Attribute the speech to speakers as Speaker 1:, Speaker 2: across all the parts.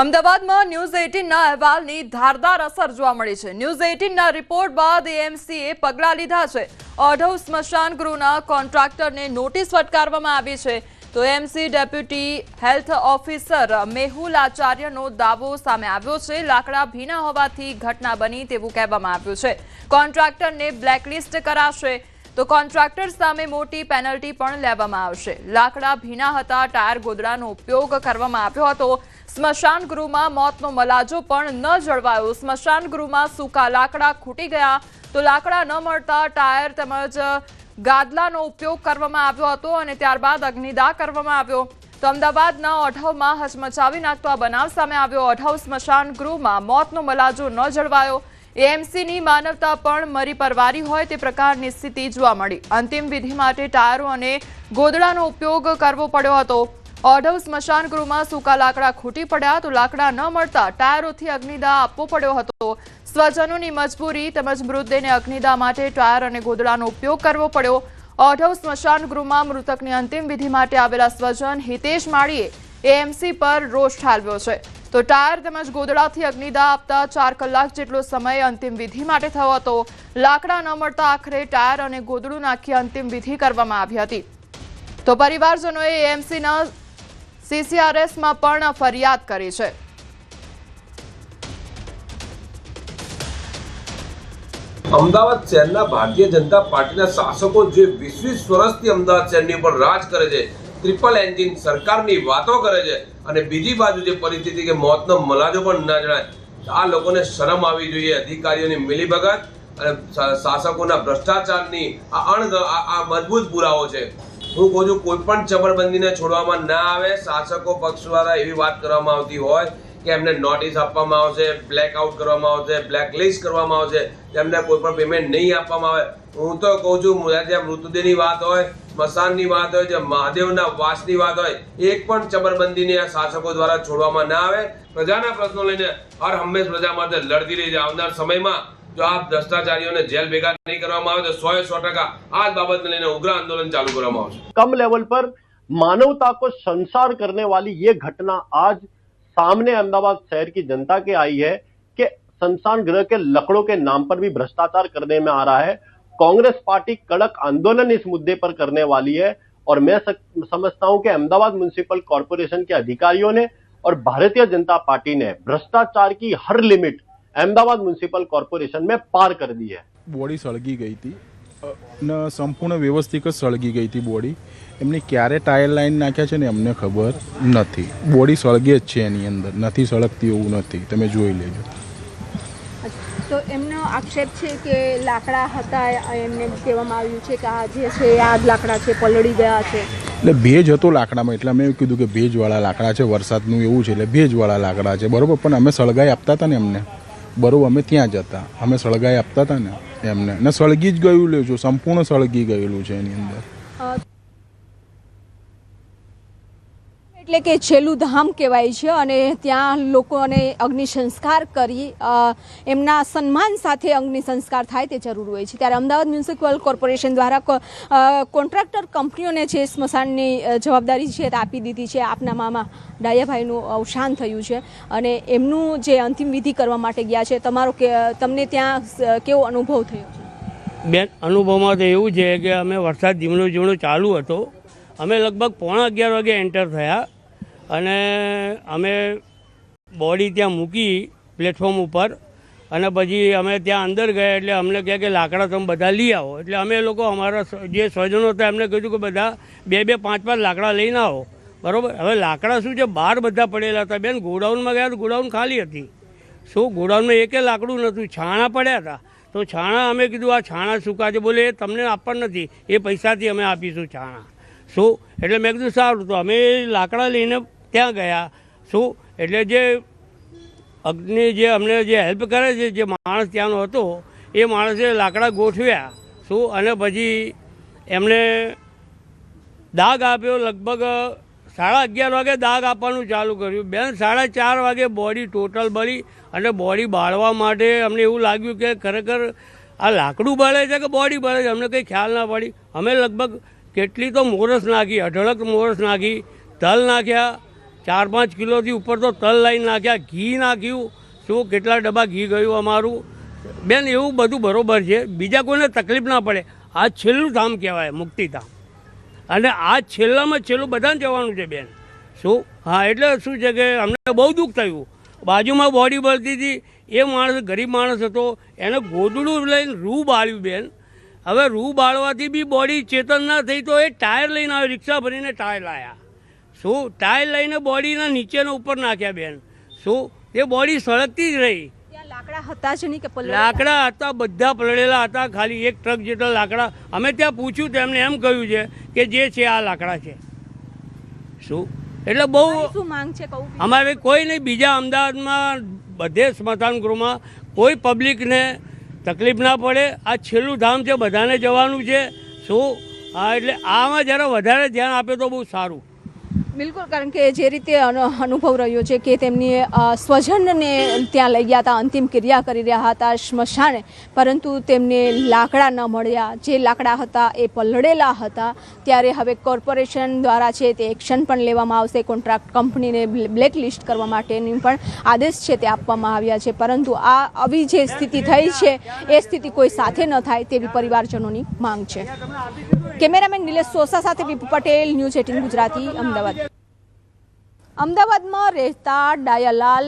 Speaker 1: અમદાવાદમાં ન્યૂઝ એઇટીનના અહેવાલની ધારદાર અસર જોવા મળી છે. ન્યૂઝ એઇટીનના રિપોર્ટ બાદ એએમસીએ પગલાં લીધા છે. અઢવ સ્મશાન ગૃહના કોન્ટ્રાક્ટરને નોટિસ ફટકારવામાં આવી છે. તો MC deputy health officer Mehul આચાર્યનો દાવો સામે આવ્યો છે. લાકડા ભીના હોવાથી ઘટના બની તેવું કહેવામાં આવ્યું છે. કોન્ટ્રાક્ટરને બ્લેકલિસ્ટ કરાશે તો કોન્ટ્રાક્ટર સામે મોટી પેનલ્ટી પણ લેવામાં આવશે. લાકડા ભીના હતા, ટાયર ગોદડાનો ઉપયોગ કરવામાં આવ્યો હતો. સ્મશાન ગૃહમાં મોતનો મલાજો પણ ન જળવાયો. સ્મશાન ગૃહમાં સૂકા લાકડા ખૂટી ગયા. તો લાકડા ન મળતા ટાયર તેમજ ગાદલાનો ઉપયોગ કરવામાં આવ્યો હતો અને ત્યારબાદ અગ્નિદાહ કરવામાં આવ્યો. તો અમદાવાદના અઢવમાં હચમચાવી નાખતો આ બનાવ સામે આવ્યો. અઢવ સ્મશાન ગૃહમાં મોતનો મલાજો ન જળવાયો. એએમસીની માનવતા પણ મરી પરવારી હોય તે પ્રકારની સ્થિતિ જોવા મળી. અંતિમ વિધિ માટે ટાયરો અને ગોદડાનો ઉપયોગ કરવો પડ્યો હતો. ઓઢવ સ્મશાન ગૃહમાં સૂકા લાકડા ખૂટી પડ્યા તો લાકડા ન મળતા ટાયરોથી અગ્નિદાહ આપવો પડ્યો હતો. સ્વજનોની મજબૂરી તેમજ મૃતદેહને અગ્નિદાહ માટે ટાયર અને ગોદડાનો ઉપયોગ કરવો પડ્યો. ઓઢવ સ્મશાન ગૃહમાં મૃતકની અંતિમ વિધિ માટે આવેલા સ્વજન હિતેશ માળીએ એએમસી પર રોષ ઠાલવ્યો છે. તો ટાયર તેમજ ગોદડાથી અગ્નિદાહ આપતા ચાર કલાક જેટલો સમય અંતિમ વિધિ માટે થયો હતો. લાકડા ન મળતા આખરે ટાયર અને ગોદડું નાખી અંતિમ વિધિ કરવામાં આવી હતી. તો પરિવારજનોએ એએમસીના સીસીઆરએસમાં પણ ફરિયાદ કરી છે.
Speaker 2: અમદાવાદ શહેરના ભારતીય જનતા પાર્ટીના શાસકો જે વીસ વર્ષથી અમદાવાદ શહેરની ઉપર રાજ કરે છે ટ્રિપલ એન્જિન સરકારની વાતો કરે છે અને બીજી બાજુ જે પરિસ્થિતિ કે મોતનો મલાજો પણ ના જણાય, આ લોકોને શરમ આવી જોઈએ, અધિકારીઓની મિલીભગત અને શાસકોના ભ્રષ્ટાચારની આ અણ આ મજબૂત પુરાવો છે. હું કહું છું, કોઈ પણ જબરબંધીને છોડવામાં ના આવે. શાસકો પક્ષ દ્વારા એવી વાત કરવામાં આવતી હોય કે એમને નોટિસ આપવામાં આવશે બ્લેકઆઉટ કરવામાં આવશે બ્લેકલિસ્ટ કરવામાં આવશે, તેમને કોઈ પણ પેમેન્ટ નહીં આપવામાં આવે. હું તો કહું છું, જ્યાં મૃતદેહની વાત હોય મસાનની વાત હોય જે મહાદેવના વાસની વાત હોય, એક પણ ચબરબંધીને આ શાસકો દ્વારા છોડવામાં ના આવે. પ્રજાના પ્રશ્નો લઈને હર હંમેશ પ્રજા માટે લડતી રહી છે. આવનાર સમયમાં જો આ ભ્રષ્ટાચારીઓને જેલ ભેગા નહીં કરવામાં આવે તો સો સો ટકા આ જ બાબતને લઈને ઉગ્ર આંદોલન ચાલુ કરવામાં આવશે
Speaker 3: कम लेवल पर मानवता को संसार करने वाली ये घटना आज सामने अहमदाबाद शहर की जनता के आई है कि संस्थान गृह के लकड़ों के नाम पर भी भ्रष्टाचार करने में आ रहा है कांग्रेस पार्टी कड़क आंदोलन इस मुद्दे पर करने वाली है और मैं सक- समझता हूं कि अहमदाबाद म्यूनिसिपल कॉरपोरेशन के अधिकारियों ने और भारतीय जनता पार्टी ने भ्रष्टाचार की हर लिमिट અમદાવાદ મ્યુનિસિપલ કોર્પોરેશન મેં પાર કરી દી હે.
Speaker 4: બોડી સળગી ગઈ હતી. ને સંપૂર્ણ વ્યવસ્થિત જ સળગી ગઈ હતી બોડી. એમને ક્યારે ટાયર લાઈન નાખ્યા છે ને અમને ખબર નથી. બોડી સળગે જ છે એની અંદર. નથી સળગતી એવું નથી. તમે જોઈ લેજો.
Speaker 5: તો એમનો આક્ષેપ છે કે લાકડા હતા એમને કહેવામાં આવ્યું છે કે આ જે છે આ લાકડા છે પલળી ગયા છે.
Speaker 4: એટલે ભેજ હતો લાકડામાં. એટલે અમે કીધું કે ભેજવાળા લાકડા છે વરસાદનું એવું છે એટલે ભેજવાળા લાકડા છે. બરાબર? પણ અમે સળગાઈ આપતા હતા ને એમને. બરોબર, અમે ત્યાં જ હતા. અમે સળગાઈ આપતા હતા ને એમને. ને સળગી જ ગયેલું છે, સંપૂર્ણ સળગી ગયેલું છે એની અંદર.
Speaker 5: એટલે કે છેલ્લું ધામ કહેવાય છે અને ત્યાં લોકોને અગ્નિ સંસ્કાર કરી એમના સન્માન સાથે અગ્નિ સંસ્કાર થાય તે જરૂર હોય છે. ત્યારે અમદાવાદ મ્યુનિસિપલ કોર્પોરેશન દ્વારા કોન્ટ્રાક્ટર કંપનીઓને જે સ્મશાનની જવાબદારી છે તે આપી દીધી છે. આપના મામા ડાયાભાઈનું અવસાન થયું છે અને એમનું જે અંતિમ વિધિ કરવા માટે ગયા છે. તમારો કે, તમને ત્યાં કેવો અનુભવ થયો છે?
Speaker 6: બેન, અનુભવમાં તો એવું છે કે અમે વરસાદ ધીમણો ધીમો ચાલુ હતો. અમે લગભગ પોણા અગિયાર વાગે એન્ટર થયા અને અમે બોડી ત્યાં મૂકી પ્લેટફોર્મ ઉપર અને પછી અમે ત્યાં અંદર ગયા એટલે અમને કહે કે લાકડા તમે બધા લઈ આવો. એટલે અમે લોકો અમારા જે સ્વજનો હતા એમને કીધું કે બધા બે બે, પાંચ પાંચ લાકડા લઈને આવો. બરાબર? હવે લાકડા શું છે? બહાર બધા પડેલા હતા. બેન, ગોડાઉનમાં ગયા તો ગોડાઉન ખાલી હતી. શું? ગોડાઉનમાં એકે લાકડું નહોતું. છાણા પડ્યા હતા. તો છાણા અમે કીધું, આ છાણા સૂકા છે બોલે તમને આપવા નથી. એ પૈસાથી અમે આપીશું છાણા. શું? એટલે મેં કીધું, સારું, તો અમે લાકડા લઈને ત્યાં ગયા. શું? એટલે જે અગ્નિ જે અમને જે હેલ્પ કરે છે, જે માણસ ત્યાંનો હતો, એ માણસે લાકડા ગોઠવ્યા. શું? અને પછી એમને દાગ આપ્યો, લગભગ સાડા અગિયાર વાગે દાગ આપવાનું ચાલુ કર્યું. બેન, સાડા ચાર વાગે બોડી ટોટલ બળી અને બોડી બાળવા માટે અમને એવું લાગ્યું કે ખરેખર આ લાકડું બળે છે કે બોડી બળે છે? અમને કંઈ ખ્યાલ ના પડી. અમે લગભગ કેટલી તો મોરસ નાખી, અઢળક મોરસ નાખી, તલ નાખ્યા. ચાર પાંચ કિલોથી ઉપર તો તલ લાઈન નાખ્યા, ઘી નાખ્યું. શું કેટલા ડબ્બા ઘી ગયું અમારું? બેન, એવું બધું બરોબર છે. બીજા કોઈને તકલીફ ના પડે. આ છેલ્લું ધામ કહેવાય મુક્તિધામ અને આ છેલ્લામાં છેલ્લું બધાને જવાનું છે, બેન. શું? હા, એટલે શું છે કે અમને બહુ દુઃખ થયું. બાજુમાં બોડી બળતી હતી. એ માણસ ગરીબ માણસ હતો. એને ગોદડું લઈને રૂ બાળ્યું, બેન. હવે રૂ બાળવાથી બી બોડી ચેતન ના થઈ તો એ ટાયર લઈને આવ્યો રિક્ષા ભરીને ટાયર લાયા. શું? ટાયર લઈને બોડીના નીચેના ઉપર નાખ્યા બેન. શું? એ બોડી સળગતી જ રહી.
Speaker 5: લાકડા હતા જ નહીં કે
Speaker 6: લાકડા હતા બધા પલળેલા હતા ખાલી એક ટ્રક જેટલા લાકડા. અમે ત્યાં પૂછ્યું તેમને એમ કહ્યું છે કે જે છે આ લાકડા છે. શું? એટલે બહુ
Speaker 5: શું માંગ છે કહું
Speaker 6: અમારે કોઈ નહીં બીજા અમદાવાદમાં બધે સ્મશાન ગૃહમાં કોઈ પબ્લિકને તકલીફ ના પડે. આ છેલ્લું ધામ છે, બધાને જવાનું છે. શું? હા એટલે આમાં જરા વધારે ધ્યાન આપે તો બહુ સારું.
Speaker 5: બિલકુલ, કારણ કે જે રીતે અનુભવ રહ્યો છે કે તેમની સ્વજનને ત્યાં લઈ ગયા હતા, અંતિમ ક્રિયા કરી રહ્યા હતા સ્મશાને, પરંતુ તેમને લાકડા ન મળ્યા. જે લાકડા હતા એ પલળેલા હતા. ત્યારે હવે કોર્પોરેશન દ્વારા છે તે એક્શન પણ લેવામાં આવશે. કોન્ટ્રાક્ટ કંપનીને બ્લેક લિસ્ટ કરવા માટેની પણ આદેશ છે તે આપવામાં આવ્યા છે. પરંતુ આ આવી જે સ્થિતિ થઈ છે, એ સ્થિતિ કોઈ સાથે ન થાય તેવી પરિવારજનોની માંગ છે. કેમેરામેન નિલેશ સોસા સાથે પટેલ, ન્યૂઝ એટીન ગુજરાતી, અમદાવાદ. અમદાવાદમાં રહેતા ડાયાલાલ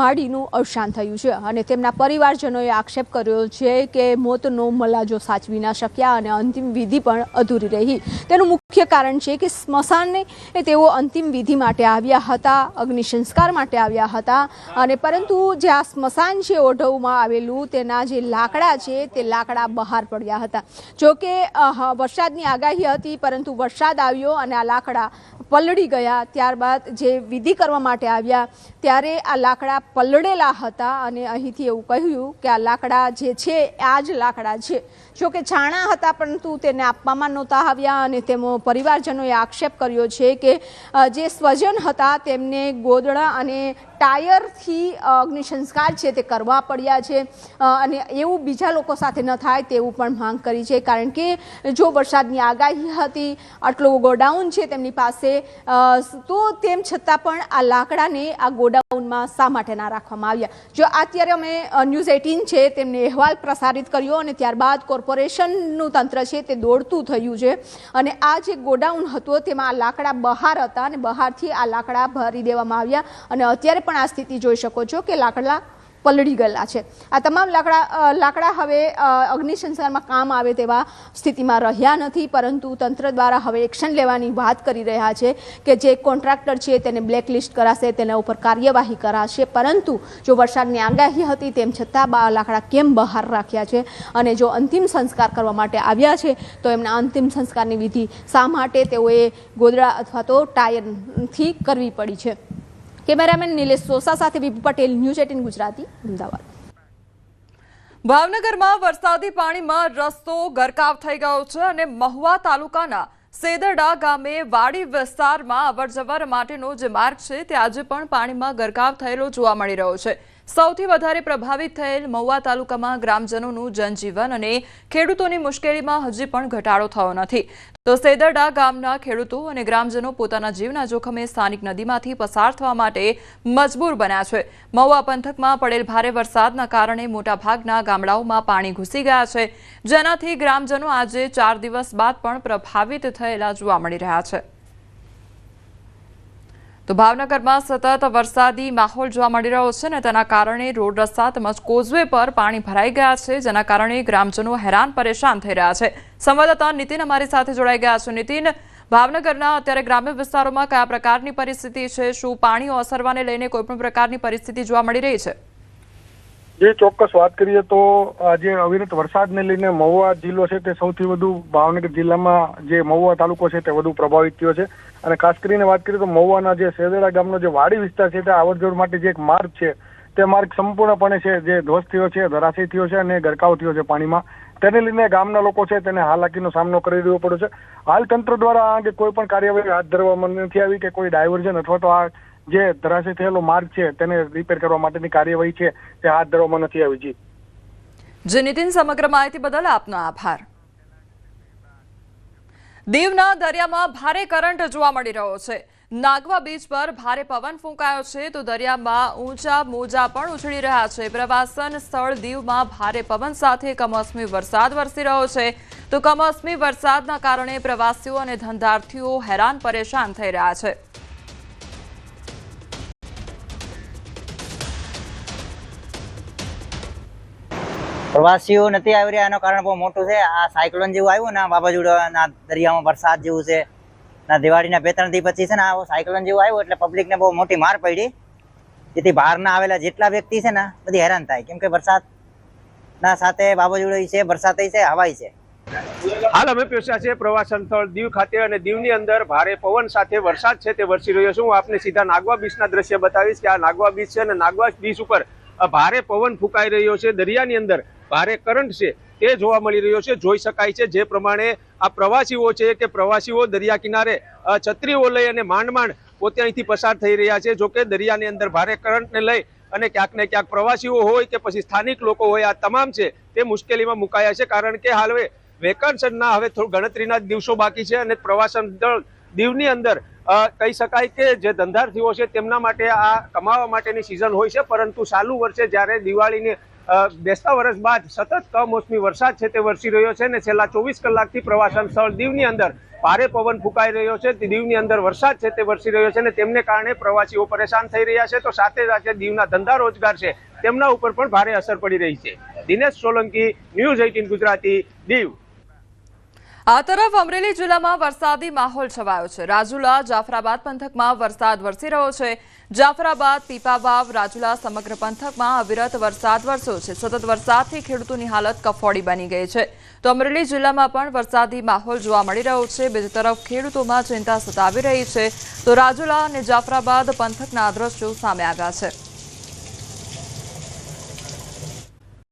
Speaker 5: માડીનું અવસાન થયું છે અને તેમના પરિવારજનોએ આક્ષેપ કર્યો છે કે મોતનો મલાજો સાચવી ના શક્યા અને અંતિમ વિધિ પણ અધૂરી રહી. તેનું મુખ્ય કારણ છે કે સ્મશાને તેઓ અંતિમ વિધિ માટે આવ્યા હતા, અગ્નિ સંસ્કાર માટે આવ્યા હતા અને પરંતુ જે આ સ્મશાન છે ઓઢવમાં આવેલું, તેના જે લાકડા છે તે લાકડા બહાર પડ્યા હતા. જો કે વરસાદની આગાહી હતી, પરંતુ વરસાદ આવ્યો અને આ લાકડા પલળી ગયા. ત્યારબાદ જે વિધિ કરવા માટે આવ્યા, ત્યારે આ લાકડા પલળેલા હતા અને અહીંથી એવું કહ્યું કે આ લાકડા જે છે, આ જ લાકડા છે. જો કે છાણા હતા, પરંતુ તેને આપવામાં નહોતા આવ્યા અને તેમનો પરિવારજનોએ આક્ષેપ કર્યો છે કે જે સ્વજન હતા તેમને ગોદડા અને ટાયરથી અગ્નિ સંસ્કાર છે તે કરવા પડ્યા છે અને એવું બીજા લોકો સાથે ન થાય તેવું પણ માંગ કરી છે. કારણ કે જો વરસાદની આગાહી હતી, આટલો ગોડાઉન છે તેમની પાસે તો તેમ છતાં પણ આ લાકડાને આ ગોડાઉનમાં શા માટે ના રાખવામાં આવ્યા? જો અત્યારે અમે ન્યૂઝ એટીન છે, તેમને અહેવાલ પ્રસારિત કર્યો અને ત્યારબાદ કોર્પોરેશનનું તંત્ર છે તે દોડતું થયું છે. અને આ જે ગોડાઉન હતું તેમાં આ લાકડા બહાર હતા અને બહારથી આ લાકડા ભરી દેવામાં આવ્યા. અને અત્યારે પણ આ સ્થિતિ જોઈ શકો છો કે લાકડા પલળી ગયેલા છે. આ તમામ લાકડા લાકડા હવે અગ્નિસંસારમાં કામ આવે તેવા સ્થિતિમાં રહ્યા નથી, પરંતુ તંત્ર દ્વારા હવે એક્શન લેવાની વાત કરી રહ્યા છે કે જે કોન્ટ્રાક્ટર છે તેને બ્લેકલિસ્ટ કરાશે, તેના ઉપર કાર્યવાહી કરાશે. પરંતુ જો વરસાદની આગાહી હતી તેમ છતાં બા લાકડા કેમ બહાર રાખ્યા છે? અને જો અંતિમ સંસ્કાર કરવા માટે આવ્યા છે, તો એમના અંતિમ સંસ્કારની વિધિ શા માટે તેઓએ ગોદડા અથવા તો ટાયરથી કરવી પડી છે? કેમેરામેન નિલેશ સોસા સાથે વિપુ પટેલ, ન્યૂઝ એટીન ગુજરાતી, અમદાવાદ.
Speaker 1: ભાવનગરમાં વરસાદી પાણીમાં રસ્તો ગરકાવ થઈ ગયો છે અને મહુવા તાલુકાના સેદરડા ગામે વાડી વિસ્તારમાં અવરજવર માટેનો જે માર્ગ છે તે આજે પણ પાણીમાં ગરકાવ થયેલો જોવા મળી રહ્યો છે. સૌથી વધારે પ્રભાવિત થયેલ મહુવા તાલુકામાં ગ્રામજનોનું જનજીવન અને ખેડૂતોની મુશ્કેલીમાં હજી પણ ઘટાડો થયો નથી. તો સેદરડા ગામના ખેડૂતો અને ગ્રામજનો પોતાના જીવના જોખમે સ્થાનિક નદીમાંથી પસાર થવા માટે મજબૂર બન્યા છે. મહુવા પંથકમાં પડેલ ભારે વરસાદના કારણે મોટાભાગના ગામડાઓમાં પાણી ઘૂસી ગયા છે. જેનાથી ગ્રામજનો આજે ચાર દિવસ બાદ પણ પ્રભાવિત થયેલા જોવા મળી રહ્યા છે. તો ભાવનગરમાં સતત વરસાદી માહોલ જોવા મળી રહ્યો છે ને તેના કારણે રોડ રસ્તા તેમજ કોઝવે પર પાણી ભરાઈ ગયા છે, જેના કારણે ગ્રામજનો હેરાન પરેશાન થઈ રહ્યા છે. સંવાદદાતા નીતિન અમારી સાથે જોડાઈ ગયા છે. નીતિન, ભાવનગરના અત્યારે ગ્રામ્ય વિસ્તારોમાં કયા પ્રકારની પરિસ્થિતિ છે? શું પાણી ઓસરવાને લઈને કોઈપણ પ્રકારની પરિસ્થિતિ જોવા મળી રહી છે?
Speaker 7: જે ચોક્કસ વાત કરીએ તો આજે અવિરત વરસાદને લઈને મહુવા જિલ્લો છે તે સૌથી વધુ ભાવનગર જિલ્લામાં જે મહુવા તાલુકો છે તે વધુ પ્રભાવિત થયો છે. અને ખાસ કરીને વાત કરીએ તો મહુવાના જે સેદેડા ગામનો જે વાડી વિસ્તાર છે તે આવરજવર માટે જે એક માર્ગ છે, તે માર્ગ સંપૂર્ણપણે છે જે ધ્વસ્ત થયો છે, ધરાશય થયો છે અને ગરકાવ થયો છે પાણીમાં. તેને લઈને ગામના લોકો છે તેને હાલાકીનો સામનો કરી રહ્યો પડ્યો છે. હાલ તંત્ર દ્વારા આ અંગે કોઈ પણ કાર્યવાહી હાથ ધરવામાં નથી આવી કે કોઈ ડાયવર્ઝન અથવા તો આ જે ધરાશય થયેલો માર્ગ છે, તેને રિપેર કરવા માટેની કાર્યવાહી છે, તે હાથ ધરવામાં નથી આવી, જી.
Speaker 1: જે, નીતિન, સમગ્ર માહિતી બદલ આપનો આભાર. દીવના દરિયામાં ભારે કરંટ જોવા મળી રહ્યો છે. નાગવા બીચ પર ભારે પવન ફૂંકાયો છે, તો દરિયામાં ઊંચા મોજા પણ ઉછળી રહ્યા છે. પ્રવાસન સ્થળ દીવમાં ભારે પવન સાથે કમોસમી વરસાદ વરસી રહ્યો છે. તો કમોસમી વરસાદના કારણે પ્રવાસીઓ અને ધંધાર્થીઓ હેરાન પરેશાન થઈ રહ્યા છે.
Speaker 8: પ્રવાસીઓ નથી આવી રહ્યા, એનું કારણ બહુ મોટું છે. આ સાયક્લોન જેવું આવ્યું ને વાવાઝોડા દરિયામાં વરસાદ જેવું છે, ના દિવાળીના બે ત્રણથી પછી છે ને, આ સાયક્લોન જેવું આવ્યું એટલે પબ્લિકને બહુ મોટી માર પડી. જેથી બહારના આવેલા જેટલા વ્યક્તિ છે ને, બધી હેરાન થાય. કેમ કે વરસાદના સાથે વાવાઝોડું છે, વરસાદ છે, હવાઈ છે.
Speaker 9: હાલ અમે પહોંચ્યા છે પ્રવાસન સ્થળ દીવ ખાતે અને દીવની અંદર ભારે પવન સાથે વરસાદ છે તે વરસી રહ્યો છે. હું આપને સીધા નાગવા બીચના દ્રશ્ય બતાવીશ કે આ નાગવા બીચ છે અને નાગવા બીચ ઉપર ભારે પવન ફૂંકાઈ રહ્યો છે. દરિયાની અંદર ભારે કરંટ છે, તે જોવા મળી રહ્યો છે. જોઈ શકાય છે જે પ્રમાણે આ પ્રવાસીઓ છે કે પ્રવાસીઓ દરિયા કિનારે છત્રીઓ લઈ અને માંડ માંડ પોતે અહીંથી પસાર થઈ રહ્યા છે. જોકે દરિયાની અંદર ભારે કરંટને લઈ અને ક્યાંક ને ક્યાંક પ્રવાસીઓ હોય કે પછી સ્થાનિક લોકો હોય, આ તમામ છે તે મુશ્કેલીમાં મુકાયા છે. કારણ કે હાલ વેકેશનના હવે થોડું ગણતરીના દિવસો બાકી છે અને પ્રવાસન દળ દીવની અંદર કહી શકાય કે જે ધંધાર્થીઓ છે તેમના માટે આ કમાવા માટેની સિઝન હોય છે. પરંતુ ચાલુ વર્ષે જ્યારે દિવાળીની બેસતા વર્ષ બાદ સતત કમોસમી વરસાદ છે તે વરસી રહ્યો છે અને છેલ્લા ચોવીસ કલાકથી પ્રવાસન સ્થળ દીવની અંદર ભારે પવન ફૂંકાઈ રહ્યો છે. દીવની અંદર વરસાદ છે તે વરસી રહ્યો છે અને તેમને કારણે પ્રવાસીઓ પરેશાન થઈ રહ્યા છે. તો સાથે સાથે દીવના ધંધા રોજગાર છે તેમના ઉપર પણ ભારે અસર પડી રહી છે. Dinesh Solanki, news eighteen Gujarati, Diu.
Speaker 1: આ તરફ અમરેલી જિલ્લામાં વરસાદી માહોલ છવાયો છે. રાજુલા, જાફરાબાદ પંથકમાં વરસાદ વરસી રહ્યો છે. જાફરાબાદ, પીપાવાવ, રાજુલા સમગ્ર પંથકમાં અવિરત વરસાદ વરસ્યો છે. સતત વરસાદથી ખેડૂતોની હાલત કફોડી બની ગઈ છે. તો અમરેલી જિલ્લામાં પણ વરસાદી માહોલ જોવા મળી રહ્યો છે. બીજી તરફ ખેડૂતોમાં ચિંતા સતાવી રહી છે. તો રાજુલા અને જાફરાબાદ પંથકના દ્રશ્યો સામે આવ્યા છે.